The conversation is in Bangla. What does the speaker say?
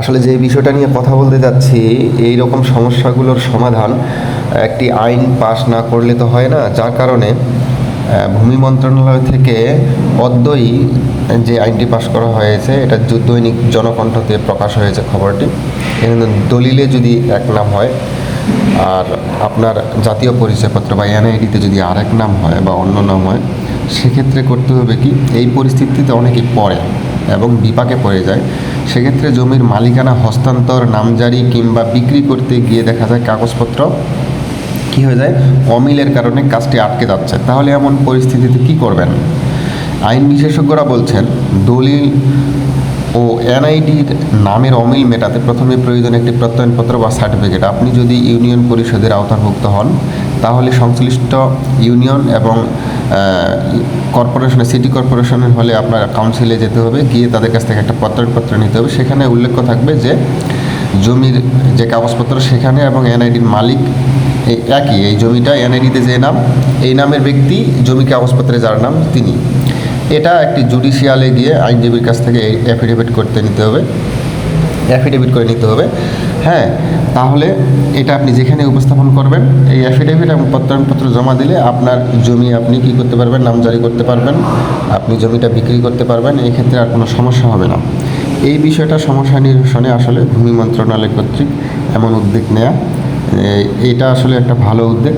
আসলে যে বিষয়টা নিয়ে কথা বলতে যাচ্ছি, এই রকম সমস্যাগুলোর সমাধান একটি আইন পাশ না করলে তো হয় না। যার কারণে ভূমি মন্ত্রণালয় থেকে অদ্যই যে আইনটি পাশ করা হয়েছে, এটা দৈনিক জনকণ্ঠতে প্রকাশ হয়েছে খবরটি। দলিলে যদি এক নাম হয়, আর আপনার জাতীয় পরিচয়পত্র বা এনআইডিতে যদি আরেক নাম হয় বা অন্য নাম হয়, সেক্ষেত্রে করতে হবে কি, এই পরিস্থিতিতে অনেকে পড়ে এবং বিপাকে পড়ে যায়। সেক্ষেত্রে জমির মালিকানা, হস্তান্তর, নামজারি কিংবা বিক্রি করতে গিয়ে দেখা যায় কাগজপত্র কি হয়ে যায়? অমিলের কারণে কাজটি আটকে যাচ্ছে। তাহলে এমন পরিস্থিতিতে কি করবেন? আইন বিশেষজ্ঞরা বলছেন, দলিল ও এনআইডির নামের অমিল মেটাতে প্রথমে প্রয়োজন একটি প্রত্যয়নপত্র বা সার্টিফিকেট। আপনি যদি ইউনিয়ন পরিষদের আওতাভুক্ত হন, তাহলে সংশ্লিষ্ট ইউনিয়ন এবং কর্পোরেশনে সিটি কর্পোরেশনের হলে আপনার কাউন্সিলে যেতে হবে, গিয়ে তাদের কাছ থেকে একটা পত্রপত্র নিতে হবে। সেখানে উল্লেখ থাকবে যে, জমির যে কাগজপত্র সেখানে এবং এনআইডির মালিক এই একই। এই জমিটা এনআইডিতে যে নাম, এই নামের ব্যক্তি জমি কাগজপত্রে যার নাম তিনি। এটা একটি জুডিশিয়ালে গিয়ে আইনজীবীর কাছ থেকে অ্যাফিডেভিট করতে নিতে হবে। অ্যাফিডেভিট করে নিতে হবে। হ্যাঁ তাহলে এটা আপনি যেখানে উপস্থাপন করবেন, এই অ্যাফিডেভিট এবং প্রত্যয়নপত্র জমা দিলে আপনার জমি আপনি কি করতে পারবেন, নাম জারি করতে পারবেন, আপনি জমিটা বিক্রি করতে পারবেন, এই ক্ষেত্রে আর কোনো সমস্যা হবে না। এই বিষয়টা সমস্যা নিরসনে আসলে ভূমি মন্ত্রণালয় কর্তৃক এমন উদ্যোগ নেয়া এটা আসলে একটা ভালো উদ্যোগ।